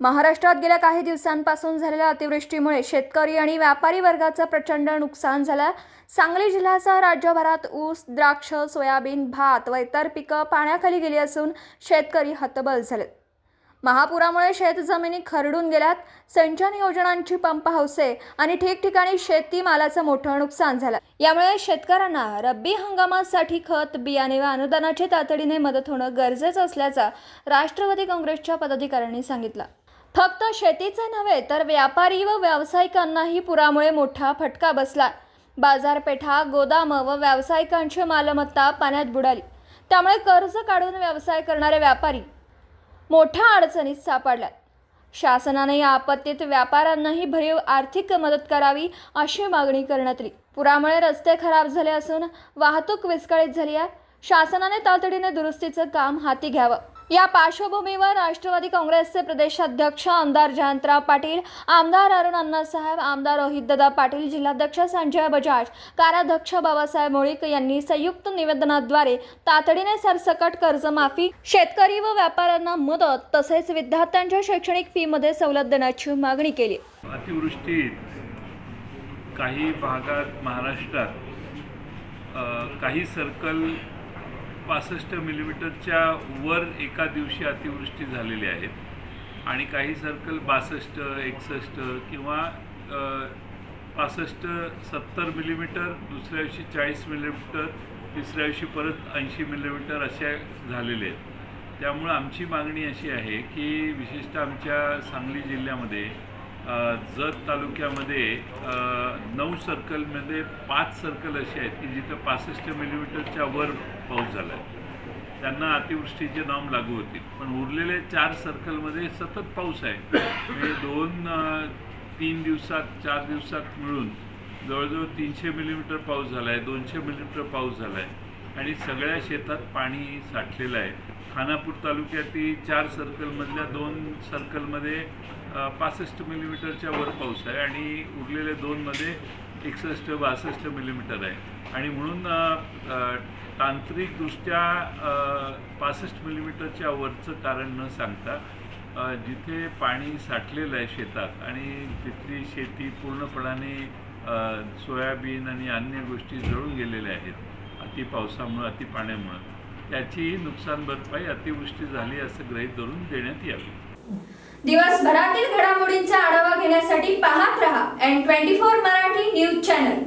महाराष्ट्रात गेल्या काही दिवसांपासून झालेल्या अतिवृष्टीमुळे शेतकरी आणि व्यापारी वर्गाचं प्रचंड नुकसान झालं. सांगली जिल्ह्यासह राज्यभरात ऊस द्राक्ष सोयाबीन भात व इतर पिकं पाण्याखाली गेली असून शेतकरी हतबल झालेत महापुरामुळे शेतजमिनी खरडून गेल्यात. सिंचन योजनांची पंप हौसे आणि ठिकठिकाणी शेतीमालाचं मोठं नुकसान झालं. यामुळे शेतकऱ्यांना रब्बी हंगामासाठी खत बियाणे व अनुदानाची तातडीने मदत होणं गरजेचं असल्याचं राष्ट्रवादी काँग्रेसच्या पदाधिकाऱ्यांनी सांगितलं. फक्त शेतीचे नव्हे तर व्यापारी व व्यावसायिकांनाही पुरामुळे मोठा फटका बसला. बाजारपेठा गोदामं व व्यावसायिकांची मालमत्ता पाण्यात बुडाली. त्यामुळे कर्ज काढून व्यवसाय करणारे व्यापारी मोठ्या अडचणीत सापडल्यात. शासनाने या आपत्तीत व्यापाऱ्यांनाही भरीव आर्थिक मदत करावी अशी मागणी करण्यात आली. पुरामुळे रस्ते खराब झाले असून वाहतूक विस्कळीत झाली आहे. शासनाने तातडीने दुरुस्तीचं काम हाती घ्यावं. या पार्श्वभूमीवर राष्ट्रवादी काँग्रेसचे प्रदेशाध्यक्ष आमदार जयंतराव पाटील आमदार अरुण अण्णासाहेब आमदार रोहितदादा पाटील जिल्हाध्यक्ष संजय बजाज कार्याध्यक्ष बाबासाहेब मुळीक यांनी संयुक्त निवेदनाद्वारे तातडीने सरसकट कर्जमाफी शेतकरी व व्यापाऱ्यांना मदत तसेच विद्यार्थ्यांच्या शैक्षणिक फीमध्ये सवलत देण्याची मागणी केली. अतिवृष्टीत काही भागात महाराष्ट्रात काही सर्कल पासष्ट मिलीमीटरच्या वर एका दिवशी अतिवृष्टी झालेली आहेत आणि काही सर्कल बासष्ट एकसष्ट किंवा पासष्ट सत्तर मिलीमीटर दुसऱ्या दिवशी चाळीस मिलीमीटर तिसऱ्या दिवशी परत ऐंशी मिलीमीटर अशा झालेले आहेत. त्यामुळं आमची मागणी अशी आहे की विशेषतः आमच्या सांगली जिल्ह्यामध्ये जत तालुक्यामध्ये नऊ सर्कलमध्ये पाच सर्कल असे आहेत की जिथं पासष्ट मिलीमीटरच्या वर पाऊस झाला आहे त्यांना अतिवृष्टीचे नॉम लागू होतील. पण उरलेले चार सर्कलमध्ये सतत पाऊस आहे. म्हणजे दोन तीन दिवसात चार दिवसात मिळून जवळजवळ तीनशे मिलीमीटर पाऊस झाला आहे दोनशे मिलीमीटर पाऊस झाला आहे आणि सगळ्या शेतात पाणी साठलेलं आहे. खानापूर तालुक्यातील चार सर्कलमधल्या दोन सर्कलमध्ये पासष्ट मिलीमीटरच्या वर पाऊस आहे आणि उरलेल्या दोनमध्ये एकसष्ट बासष्ट मिलीमीटर आहे. आणि म्हणून तांत्रिकदृष्ट्या पासष्ट मिलीमीटरच्या वरचं कारण न सांगता जिथे पाणी साठलेलं आहे शेतात आणि तिथली शेती पूर्णपणाने सोयाबीन आणि अन्य गोष्टी जळून गेलेल्या आहेत अति पावसामुळं अति पाण्यामुळं. त्याची नुकसान भरपाई अतिवृष्टी झाली असं गृहीत धरून देण्यात यावी. दिवसभरातील घडामोडींचा आढावा घेण्यासाठी पाहत रहा N twenty four Marathi news channel